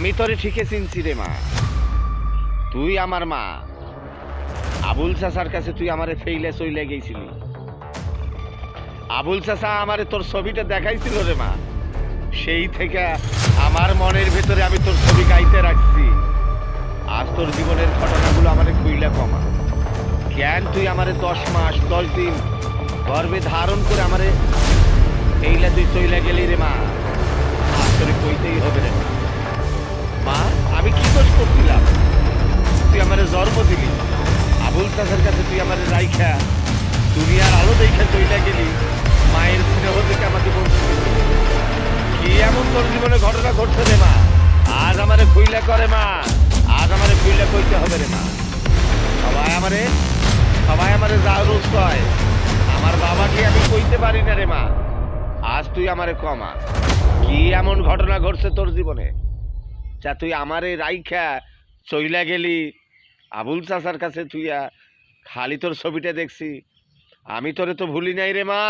আমি তোরে ঠিকই চিনছি রে মা। তুই আমার মা। আবুল চাচার কাছে তুই আমারে ফেইলে চইলে গেছিলি। আবুল চাচা আমারে তোর ছবিটা দেখাইছিল রে মা। সেই থেকে আমার মনের ভেতরে আমি তোর ছবি গাইতে রাখছি। আজ তোর জীবনের ঘটনাগুলো আমারে খুইলে কমা কেন তুই আমারে দশ মাস, দশ দিন গর্বে ধারণ করে আমারে এইলা তুই চইলা গেলি রে মা। আজ তোরে কইতেই হবে রে মা। কাছে তুই আমারে রাইখা, দুনিয়ার আলো দেখা চইলা গেলি, মায়ের স্নেহ থেকে আমাকে বলছিলি কি এমন তোর জীবনে ঘটনা ঘটছে রে মা? আজ আমারে খুইলা করে মা, আজ আমারে খুইলা কইতে হবে রে মা। সবাই আমারে সবাই আমারে যা রোজ কয়, আমার বাবাকে আমি কইতে পারি না রে মা। আজ তুই আমারে কমা কি এমন ঘটনা ঘটছে তোর জীবনে? যা তুই আমারে রাইখা, চইলা গেলি, আবুল চাচার কাছে তুইয়া খালি তোর ছবিটা দেখছি। আমি তোরে তো ভুলি নাই রে মা।